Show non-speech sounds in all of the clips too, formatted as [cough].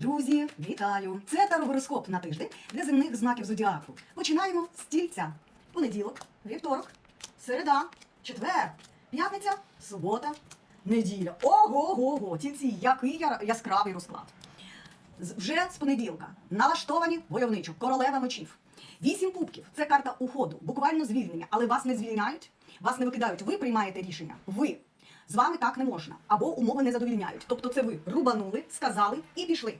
Друзі, вітаю! Це тарогороскоп на тиждень для земних знаків зодіаку. Починаємо з тільця. Понеділок, вівторок, середа, четвер, п'ятниця, субота, неділя. Ого-го-го! Тільці, який яскравий розклад. Вже з понеділка налаштовані войовничо, королева мечів. Вісім кубків це карта уходу, буквально звільнення, але вас не звільняють, вас не викидають. Ви приймаєте рішення. Ви з вами так не можна, або умови не задовільняють. Тобто, це ви рубанули, сказали і пішли.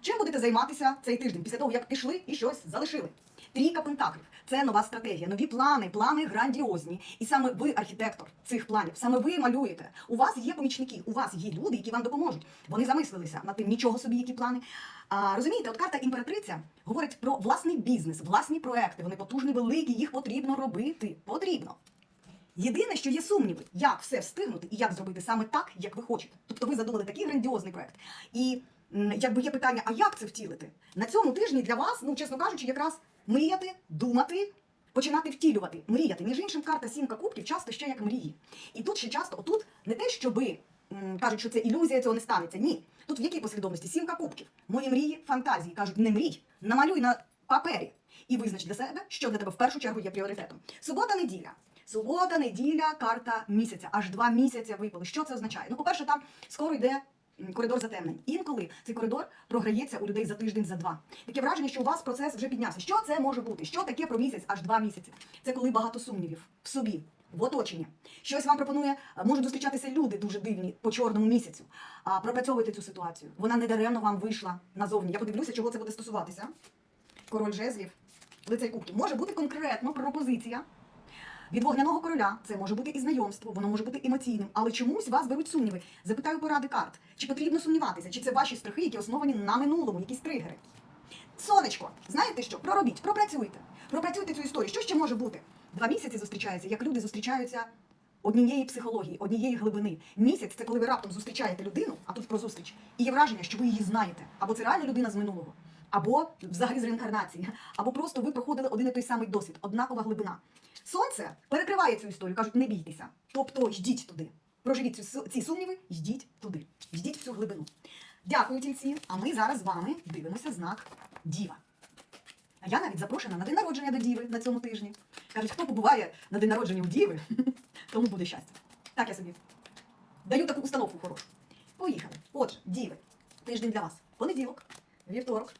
Чим будете займатися цей тиждень після того, як пішли і щось залишили? Трійка пентаклів це нова стратегія, нові плани, плани грандіозні. І саме ви архітектор цих планів, саме ви малюєте. У вас є помічники, у вас є люди, які вам допоможуть. Вони замислилися над тим, нічого собі, які плани. А розумієте, от карта імператриця говорить про власний бізнес, власні проекти. Вони потужні, великі, їх потрібно робити. Потрібно. Єдине, що є сумніви, як все встигнути і як зробити саме так, як ви хочете. Тобто ви задумали такий грандіозний проект. І якби є питання, а як це втілити? На цьому тижні для вас, ну чесно кажучи, якраз мріяти, думати, починати втілювати, мріяти. Між іншим, карта сімка кубків часто ще як мрії. І тут ще часто, отут не те, щоби кажуть, що це ілюзія, цього не станеться. Ні. Тут в якій послідовності? Сімка кубків. Мої мрії, фантазії. Кажуть, не мрій, намалюй на папері і визнач для себе, що для тебе в першу чергу є пріоритетом. Субота, неділя. Субота, неділя, карта місяця. Аж два місяці випали. Що це означає? Ну, по-перше, там скоро йде коридор затемнень. Інколи цей коридор програється у людей за тиждень, за два. Таке враження, що у вас процес вже піднявся. Що це може бути? Що таке про місяць, аж два місяці? Це коли багато сумнівів в собі. В оточенні. Щось вам пропонує, можуть зустрічатися люди дуже дивні по чорному місяцю. А пропрацьовуйте цю ситуацію. Вона не даремно вам вийшла назовні. Я подивлюся, чого це буде стосуватися. Король жезлів, лицей кубків. Може бути конкретно пропозиція від вогняного короля це може бути і знайомство, воно може бути емоційним, але чомусь вас беруть сумніви. Запитаю поради карт. Чи потрібно сумніватися, чи це ваші страхи, які основані на минулому, якісь тригери? Сонечко, знаєте що? Проробіть, пропрацюйте. Пропрацюйте цю історію. Що ще може бути? Два місяці зустрічаються, як люди зустрічаються однієї психології, однієї глибини. Місяць це коли ви раптом зустрічаєте людину, а тут про зустріч, і є враження, що ви її знаєте. Або це реально людина з минулого, або взагалі з реінкарнації, або просто ви проходили один і той самий досвід, однакова глибина. Сонце перекриває цю історію, кажуть, не бійтеся. Тобто йдіть туди. Проживіть ці сумніви, йдіть туди. Йдіть в цю глибину. Дякую, тільці. А ми зараз з вами дивимося знак Діва. А я навіть запрошена на день народження до Діви на цьому тижні. Кажуть, хто побуває на день народження у Діви, [laughs] тому буде щастя. Так я собі даю таку установку хорошу. Поїхали. Отже, Діви. Тиждень для вас. Понеділок, вівторок,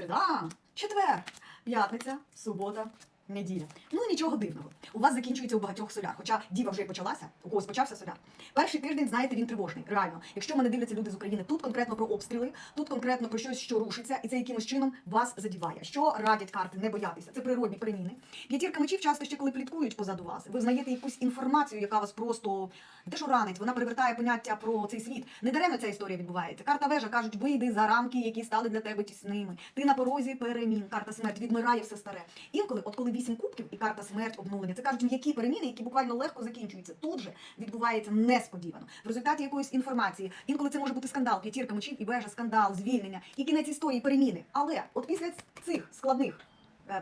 середа, четвер, п'ятниця, субота, неділя. Ну нічого дивного. У вас закінчується у багатьох соляр. Хоча діва вже почалася, у когось почався соляр. Перший тиждень, знаєте, він тривожний. Реально. Якщо мене дивляться люди з України, тут конкретно про обстріли, тут конкретно про щось, що рушиться, і це якимось чином вас задіває. Що радять карти не боятися? Це природні переміни. П'ятірка мечів часто ще коли пліткують позаду вас, ви знаєте якусь інформацію, яка вас просто не те, що ранить, вона перевертає поняття про цей світ. Не даремно ця історія відбувається. Карта вежа кажуть, вийди за рамки, які стали для тебе тісними. Ти на порозі перемін. Карта смерть відмирає все старе. Інколи, от коли вісім кубків і карта смерть обнулення, це кажуть, м'які переміни, які буквально легко закінчуються. Тут же відбувається несподівано. В результаті якоїсь інформації. Інколи це може бути скандал, п'ятірка мочів і вежа, скандал, звільнення і кінець історії переміни. Але от після цих складних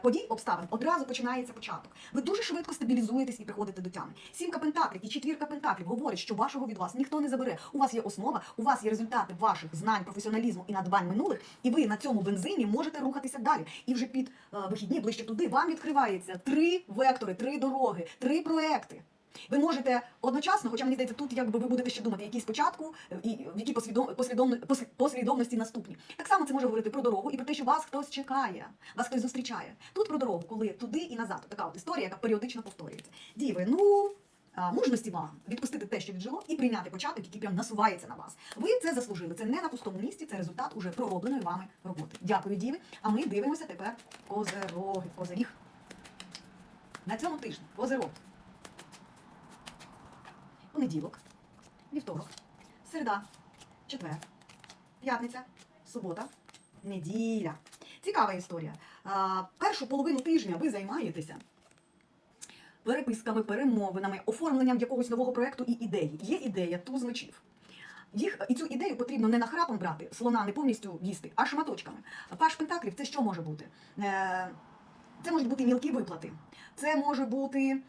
подій, обставин, одразу починається початок. Ви дуже швидко стабілізуєтесь і приходите до тями. Сімка пентаклів і четвірка пентаклів говорять, що вашого від вас ніхто не забере. У вас є основа, у вас є результати ваших знань, професіоналізму і надбань минулих, і ви на цьому бензині можете рухатися далі. І вже під е, вихідні ближче туди вам відкривається три вектори, три дороги, три проекти. Ви можете одночасно, хоча мені здається, тут якби ви будете ще думати, які спочатку е, і в якій послідов... послідовно... послідовності наступні. Так само це може говорити про дорогу і про те, що вас хтось чекає, вас хтось зустрічає. Тут про дорогу, коли туди і назад. Така от історія, яка періодично повторюється. Діви, ну. Мужності вам відпустити те, що віджило, і прийняти початок, який прям насувається на вас. Ви це заслужили. Це не на пустому місці, це результат уже проробленої вами роботи. Дякую, Діви. А ми дивимося тепер козероги. Козиріг. На цьому тижні козирог. Понеділок, вівторок, середа, четвер, п'ятниця, субота, неділя. Цікава історія. Першу половину тижня ви займаєтеся переписками, перемовинами, оформленням якогось нового проекту і ідеї. Є ідея туз мечів. Їх і цю ідею потрібно не нахрапом брати, слона не повністю їсти, а шматочками. Паш Пентаклів це що може бути? Е, Це можуть бути мілкі виплати. Це може бути,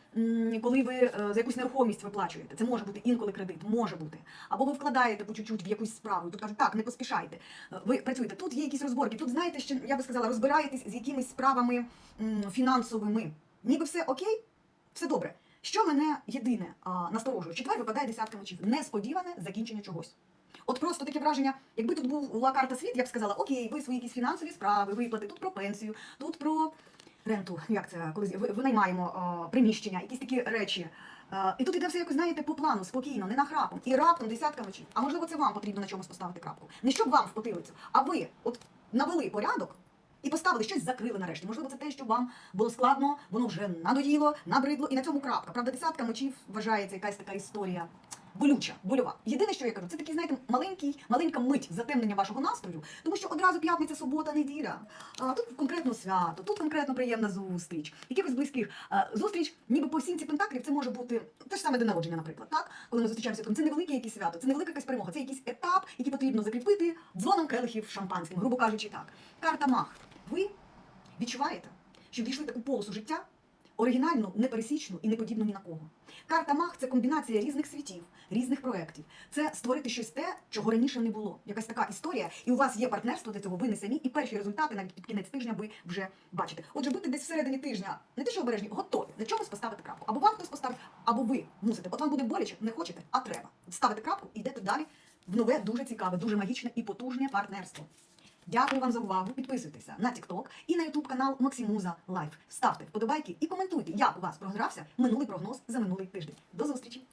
коли ви е, за якусь нерухомість виплачуєте. Це може бути інколи кредит, може бути. Або ви вкладаєте по чуть-чуть в якусь справу. Тут кажуть, так, не поспішайте. Е, Ви працюєте. Тут є якісь розборки. Тут знаєте, що я би сказала, розбираєтесь з якимись справами фінансовими. Ніби все окей, все добре. Що мене єдине насторожує? Четвер випадає десятка мечів. Несподіване закінчення чогось. От просто таке враження, якби тут була карта світ, я б сказала, окей, ви свої якісь фінансові справи, виплати, тут про пенсію, тут про ренту, як це, коли винаймаємо приміщення, якісь такі речі. А, і тут іде все якось, знаєте, по плану, спокійно, не нахрапом. І раптом десятка мечів. А можливо, це вам потрібно на чомусь поставити крапку. Не щоб вам в потилицю, а ви от навели порядок і поставили щось, закрили нарешті. Можливо, це те, що вам було складно, воно вже надоїло, набридло, і на цьому крапка. Правда, десятка мечів вважається якась така історія. Болюча, больова. Єдине, що я кажу, це такий, знаєте, маленький, маленька мить затемнення вашого настрою, тому що одразу п'ятниця, субота, неділя. А тут конкретно свято, тут конкретно приємна зустріч. Якихось близьких а, зустріч, ніби по сімці пентаклів, це може бути те ж саме день народження, наприклад. Так, коли ми зустрічаємося, це невелике якесь свято, це невелика якась перемога, це якийсь етап, який потрібно закріпити дзвоном келихів шампанським, грубо кажучи, так. Карта мах. Ви відчуваєте, що війшли таку полосу життя, оригінальну, непересічну і не подібну ні на кого. Карта Мах це комбінація різних світів, різних проєктів. Це створити щось те, чого раніше не було. Якась така історія, і у вас є партнерство для цього, ви не самі, і перші результати навіть під кінець тижня ви вже бачите. Отже, будьте десь всередині тижня, не те, що обережні, готові на чомусь поставити крапку. Або вам хтось поставить, або ви мусите. От вам буде боляче, не хочете, а треба. Ставите крапку і йдете далі в нове, дуже цікаве, дуже магічне і потужне партнерство. Дякую вам за увагу. Підписуйтеся на TikTok і на YouTube канал Максимуза Лайф. Ставте вподобайки і коментуйте, як у вас програвся минулий прогноз за минулий тиждень. До зустрічі!